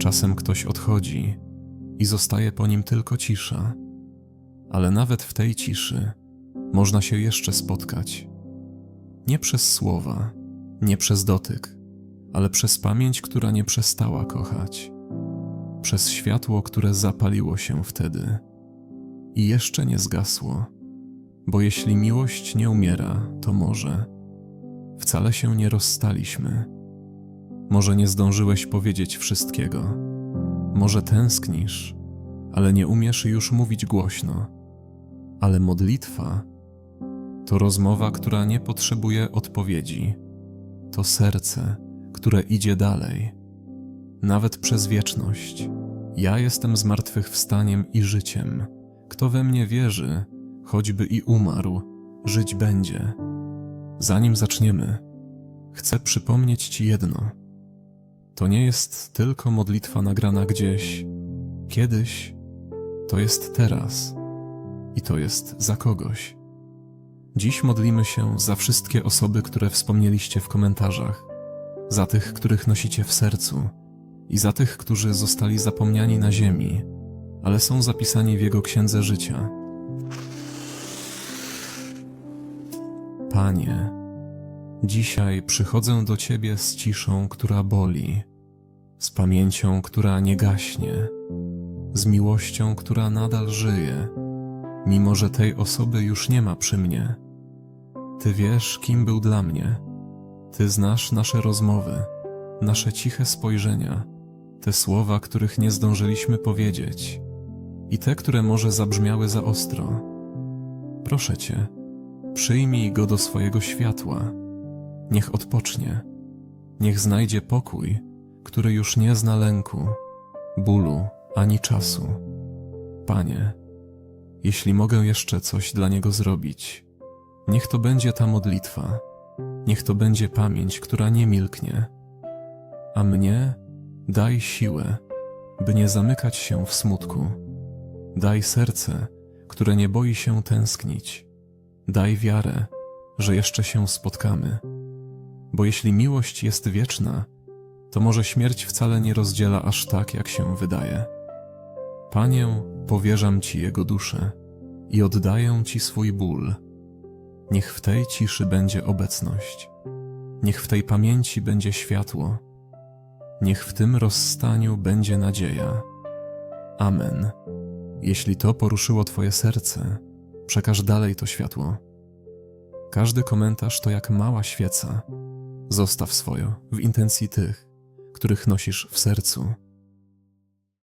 Czasem ktoś odchodzi i zostaje po nim tylko cisza, ale nawet w tej ciszy można się jeszcze spotkać. Nie przez słowa, nie przez dotyk, ale przez pamięć, która nie przestała kochać, przez światło, które zapaliło się wtedy i jeszcze nie zgasło, bo jeśli miłość nie umiera, to może wcale się nie rozstaliśmy. Może nie zdążyłeś powiedzieć wszystkiego, może tęsknisz, ale nie umiesz już mówić głośno. Ale modlitwa to rozmowa, która nie potrzebuje odpowiedzi. To serce, które idzie dalej. Nawet przez wieczność. Ja jestem zmartwychwstaniem i życiem. Kto we mnie wierzy, choćby i umarł, żyć będzie. Zanim zaczniemy, chcę przypomnieć Ci jedno. To nie jest tylko modlitwa nagrana gdzieś, kiedyś, to jest teraz. I to jest za kogoś. Dziś modlimy się za wszystkie osoby, które wspomnieliście w komentarzach, za tych, których nosicie w sercu. I za tych, którzy zostali zapomniani na ziemi, ale są zapisani w Jego księdze życia. Panie, dzisiaj przychodzę do Ciebie z ciszą, która boli, z pamięcią, która nie gaśnie, z miłością, która nadal żyje, mimo że tej osoby już nie ma przy mnie. Ty wiesz, kim był dla mnie. Ty znasz nasze rozmowy, nasze ciche spojrzenia, te słowa, których nie zdążyliśmy powiedzieć i te, które może zabrzmiały za ostro. Proszę Cię, przyjmij go do swojego światła. Niech odpocznie, niech znajdzie pokój, który już nie zna lęku, bólu ani czasu. Panie, jeśli mogę jeszcze coś dla niego zrobić, niech to będzie ta modlitwa, niech to będzie pamięć, która nie milknie. A mnie daj siłę, by nie zamykać się w smutku. Daj serce, które nie boi się tęsknić. Daj wiarę, że jeszcze się spotkamy. Bo jeśli miłość jest wieczna, to może śmierć wcale nie rozdziela aż tak, jak się wydaje. Panię, powierzam Ci jego duszę i oddaję Ci swój ból. Niech w tej ciszy będzie obecność, niech w tej pamięci będzie światło, niech w tym rozstaniu będzie nadzieja. Amen. Jeśli to poruszyło Twoje serce, przekaż dalej to światło. Każdy komentarz to jak mała świeca. Zostaw swoją w intencji tych, których nosisz w sercu.